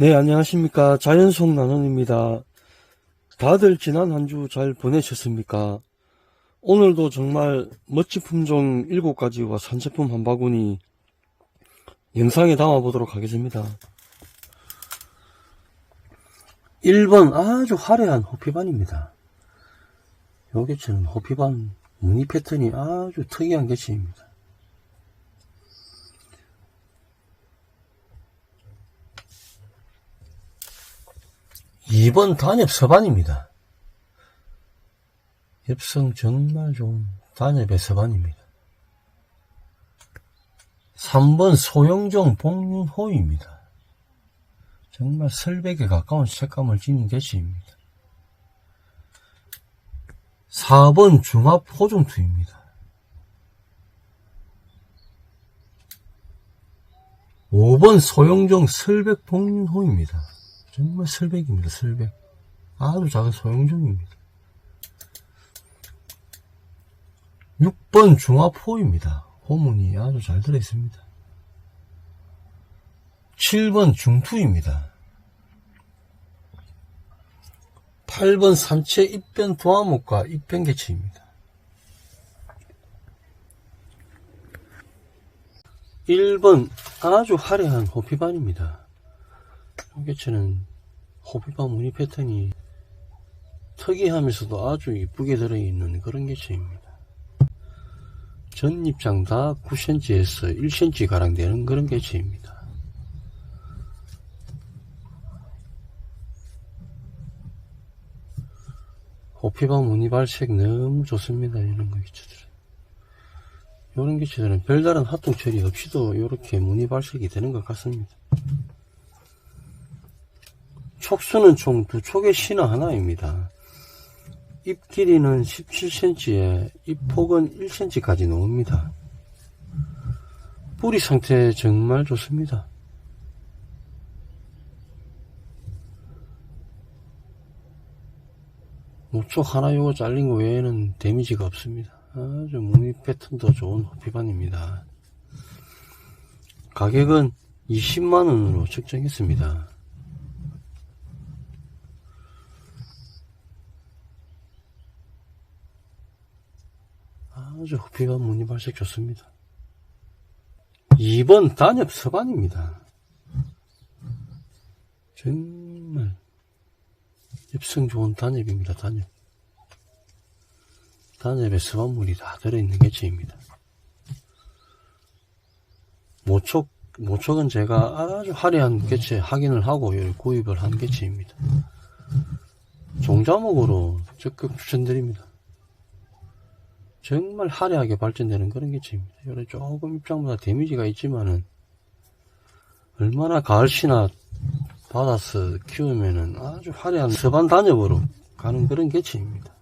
네, 안녕하십니까. 자연속 나눔입니다. 다들 지난 한 주 잘 보내셨습니까? 오늘도 정말 멋진 품종 7가지와 산제품 한 바구니 영상에 담아보도록 하겠습니다. 1번 아주 화려한 호피반입니다. 요 개체는 호피반 무늬 패턴이 아주 특이한 개체입니다. 2번 단엽 서반입니다. 엽성 정말 좋은 단엽의 서반입니다. 3번 소영종 복륜호입니다. 정말 설백에 가까운 색감을 지닌 개체입니다. 4번 중합 호종투입니다. 5번 소영종 설백 복륜호입니다. 정말 설백입니다, 설백. 아주 작은 소형종입니다. 6번 중화포입니다. 호문이 아주 잘 들어있습니다. 7번 중투입니다. 8번 산채 입변 도화목과 입변 개체입니다. 1번 아주 화려한 호피반입니다. 이 개체는 호피반 무늬 패턴이 특이하면서도 아주 이쁘게 들어있는 그런 개체입니다. 전입장 다 9cm에서 1cm 가량 되는 그런 개체입니다. 호피반 무늬 발색 너무 좋습니다. 이런 거 개체들. 이런 개체들은 별다른 합동 처리 없이도 이렇게 무늬 발색이 되는 것 같습니다. 촉수는 총 두 촉의 신화 하나입니다. 잎 길이는 17cm에 잎 폭은 1cm까지 나옵니다. 뿌리 상태 정말 좋습니다. 목촉 하나 요거 잘린 거 외에는 데미지가 없습니다. 아주 무늬 패턴도 좋은 호피반입니다. 가격은 20만원으로 책정했습니다. 아주 호피반 무늬 발색 좋습니다. 2번 단엽 서반입니다. 정말 엽성 좋은 단엽입니다. 단엽. 단엽에 서반물이 다 들어있는 개체입니다. 모촉, 모촉은 제가 아주 화려한 개체 확인을 하고 구입을 한 개체입니다. 종자목으로 적극 추천드립니다. 정말 화려하게 발전되는 그런 개체입니다. 요래 조금 입장보다 데미지가 있지만은 얼마나 가을씨나 받아서 키우면은 아주 화려한 서반 단엽으로 가는 그런 개체입니다.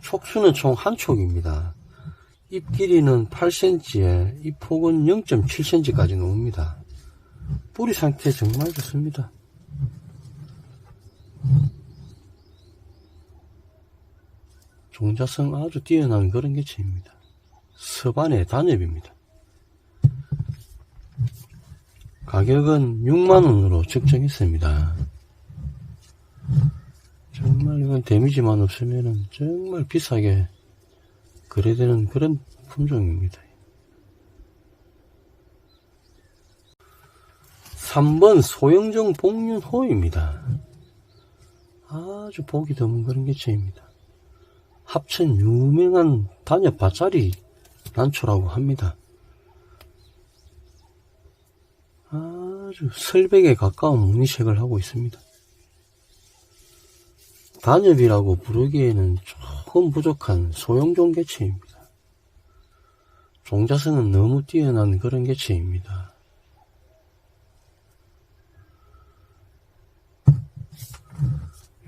촉수는 총 한 촉입니다. 잎 길이는 8cm에 잎 폭은 0.7cm까지 나옵니다. 뿌리 상태 정말 좋습니다. 종자성 아주 뛰어난 그런 개체입니다. 서반의 단엽입니다. 가격은 6만원으로 책정했습니다. 정말 이건 데미지만 없으면 정말 비싸게 거래되는 그런 품종입니다. 3번 소형종 복륜호입니다. 아주 보기 드문 그런 개체입니다. 합천 유명한 단엽 밭자리 난초라고 합니다. 아주 설백에 가까운 무늬색을 하고 있습니다. 단엽이라고 부르기에는 조금 부족한 소형종 개체입니다. 종자성은 너무 뛰어난 그런 개체입니다.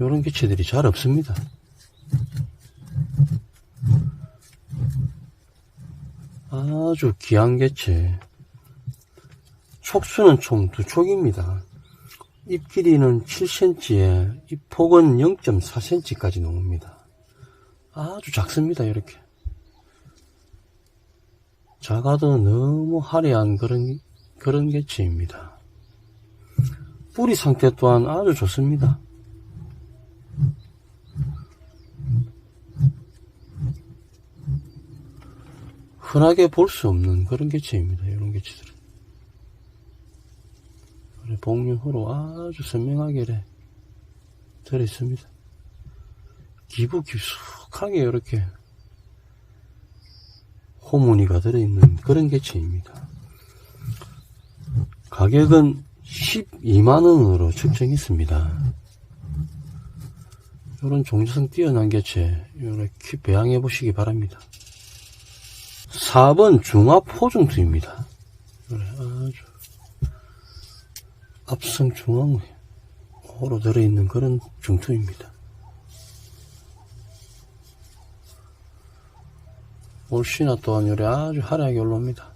이런 개체들이 잘 없습니다. 아주 귀한 개체. 촉수는 총 두 촉입니다. 잎 길이는 7cm에 잎 폭은 0.4cm까지 나옵니다. 아주 작습니다, 이렇게. 작아도 너무 화려한 그런, 그런 개체입니다. 뿌리 상태 또한 아주 좋습니다. 흔하게 볼 수 없는 그런 개체입니다. 이런 개체들은. 그래, 복륜호로 아주 선명하게 들어있습니다. 기부 깊숙하게 이렇게 호무늬가 들어있는 그런 개체입니다. 가격은 12만원으로 측정했습니다. 이런 종류성 뛰어난 개체 이렇게 배양해 보시기 바랍니다. 4번 중압 포중투입니다. 그래, 아주 앞성 중앙으로 들어있는 그런 중투입니다. 올시나 또한 요래 아주 화려하게 올라옵니다.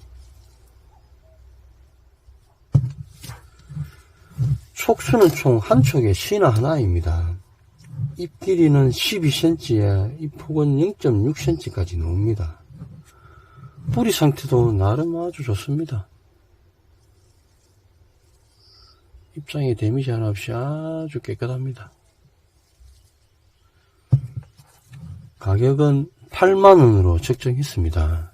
촉수는 총 한 촉에 신화 하나입니다. 잎 길이는 12cm에 잎 폭은 0.6cm까지 나옵니다. 뿌리 상태도 나름 아주 좋습니다. 입장에 데미지 하나 없이 아주 깨끗합니다. 가격은 8만원으로 책정했습니다.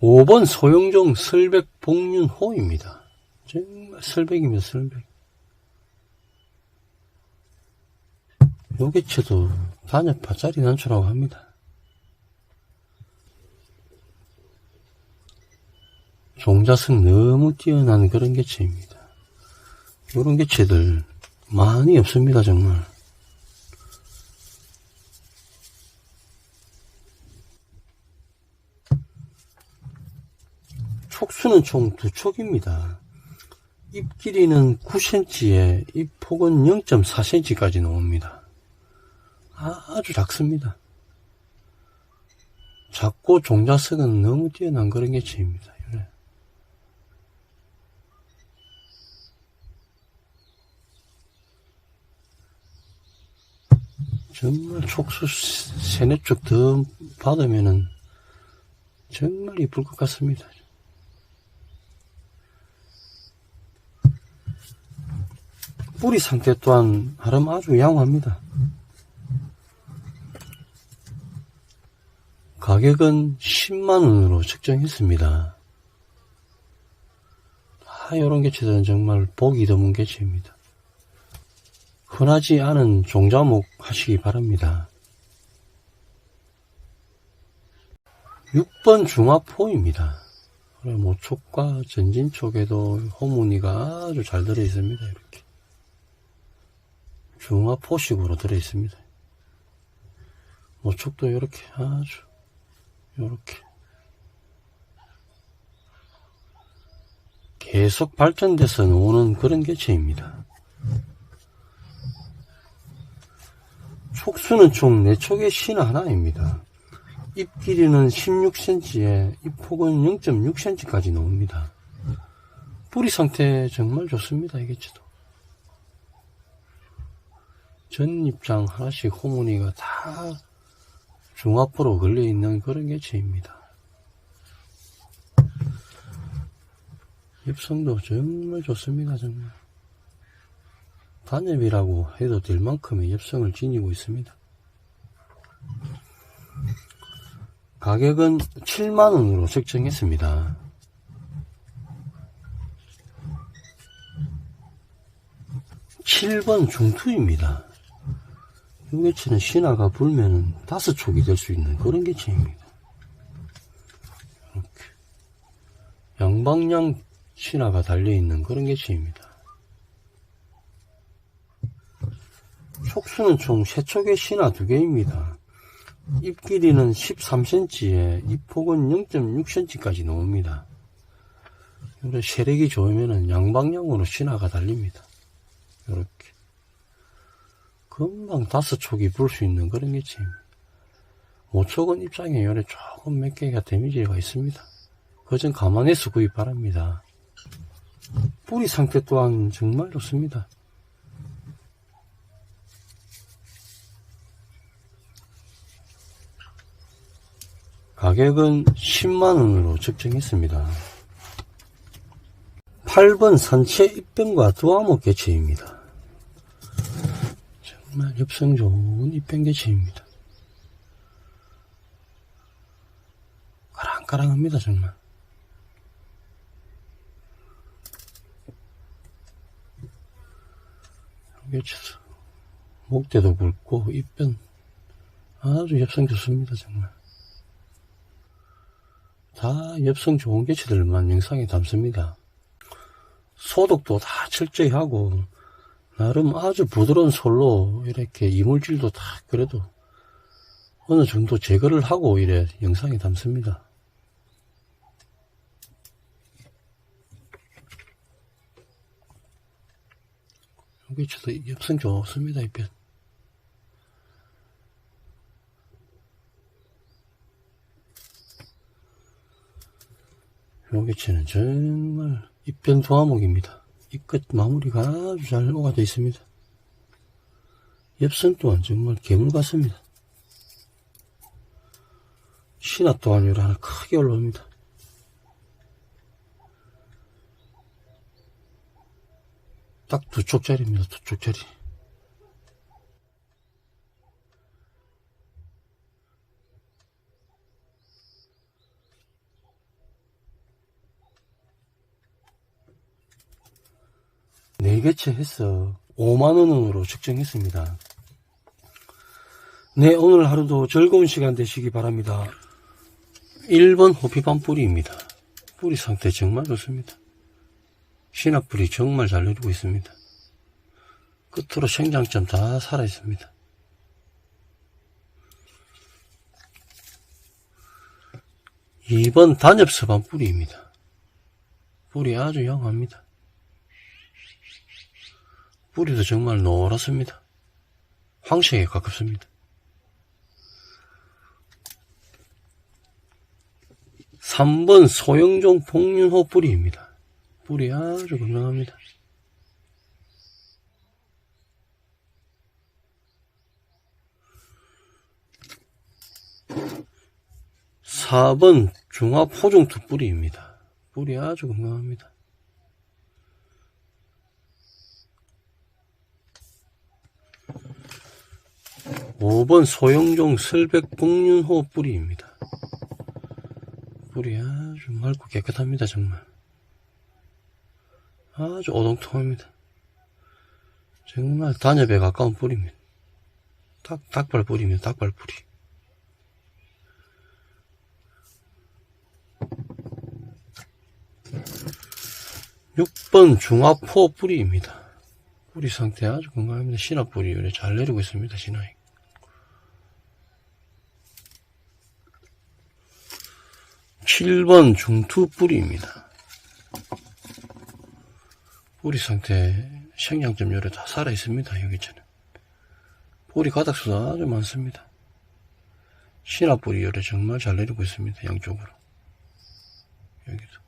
5번 소형종 설백 복륜호입니다. 정말 설백입니다, 설백. 요 개체도 단엽파짜리 난초라고 합니다. 종자성 너무 뛰어난 그런 개체입니다. 이런 개체들 많이 없습니다, 정말. 촉수는 총 두 촉입니다. 잎 길이는 9cm에 잎 폭은 0.4cm까지 나옵니다. 아주 작습니다. 작고 종자성은 너무 뛰어난 그런 개체입니다. 이래. 정말 촉수 세네 쪽 더 받으면은 정말 이쁠 것 같습니다. 뿌리 상태 또한 나름 아주 양호합니다. 가격은 10만원으로 책정했습니다. 아, 요런 개체들은 정말 보기 드문 개체입니다. 흔하지 않은 종자목 하시기 바랍니다. 6번 중화포입니다. 모촉과 전진촉에도 호무늬가 아주 잘 들어 있습니다. 이렇게. 중화포식으로 들어 있습니다. 모촉도 이렇게 아주 이렇게 계속 발전돼서 나오는 그런 개체입니다. 촉수는 총 4촉의 신 하나입니다. 잎 길이는 16cm에 잎 폭은 0.6cm까지 나옵니다. 뿌리 상태 정말 좋습니다. 이 개체도. 전 입장 하나씩 호무늬가 다 중압으로 걸려있는 그런 개체입니다. 잎성도 정말 좋습니다. 정말. 단엽이라고 해도 될 만큼의 엽성을 지니고 있습니다. 가격은 7만원으로 책정했습니다. (7번) 중투입니다. 이 개체는 신화가 불면은 다섯 촉이 될 수 있는 그런 개체입니다. 이렇게 양방향 신화가 달려있는 그런 개체입니다. 촉 수는 총 3촉의 신화 2개입니다. 잎 길이는 13cm에 잎 폭은 0.6cm까지 나옵니다. 그래 세력이 좋으면 양방향으로 신화가 달립니다. 이렇게 금방 다섯 촉이 불 수 있는 그런 개체입니다. 5촉은 입장에 요래 조금 몇 개가 데미지가 있습니다. 그점 감안해서 구입 바랍니다. 뿌리 상태 또한 정말 좋습니다. 가격은 10만원으로 책정했습니다. 8번 산채 입병과 두아모 개체입니다. 정말 엽성 좋은 입병 개체입니다. 까랑까랑합니다 정말. 목대도 굵고 입변 아주 엽성 좋습니다 정말. 다 엽성 좋은 개체들만 영상에 담습니다. 소독도 다 철저히 하고 나름 아주 부드러운 솔로 이렇게 이물질도 다 그래도 어느 정도 제거를 하고 이래 영상에 담습니다. 여기 저도 엽성 좋습니다 이편 요기치는 정말 입변 도화목입니다. 이끝 마무리가 아주 잘 오가져 있습니다. 엽선 또한 정말 괴물 같습니다. 신화 또한 요리 하나 크게 올라옵니다. 딱 두 쪽짜리입니다. 두 쪽짜리. 네 개째 해서 5만원으로 측정했습니다. 네, 오늘 하루도 즐거운 시간 되시기 바랍니다. 1번 호피밤 뿌리입니다. 뿌리 상태 정말 좋습니다. 신압뿌리 정말 잘 내리고 있습니다. 끝으로 생장점 다 살아 있습니다. 이번 단엽서반 뿌리입니다. 뿌리 아주 영합니다. 뿌리도 정말 노랗습니다. 황색에 가깝습니다. 3번 소영종 복륜호 뿌리입니다. 뿌리 아주 건강합니다. 4번 중화 포종투 뿌리입니다. 뿌리 아주 건강합니다. 5번 소영종 설백 복륜호 뿌리입니다. 뿌리 아주 맑고 깨끗합니다, 정말. 아주 오동통합니다. 정말 단엽에 가까운 뿌리입니다. 닭, 닭발 뿌리입니다, 닭발 뿌리. 육번 중화포 뿌리입니다. 뿌리 상태 아주 건강합니다. 신화 뿌리 이렇게 잘 내리고 있습니다, 신화이. 7번 중투 뿌리입니다. 뿌리 상태 생장점 요래 다 살아 있습니다. 여기저는 뿌리 가닥수도 아주 많습니다. 신화 뿌리 요래 정말 잘 내리고 있습니다. 양쪽으로 여기도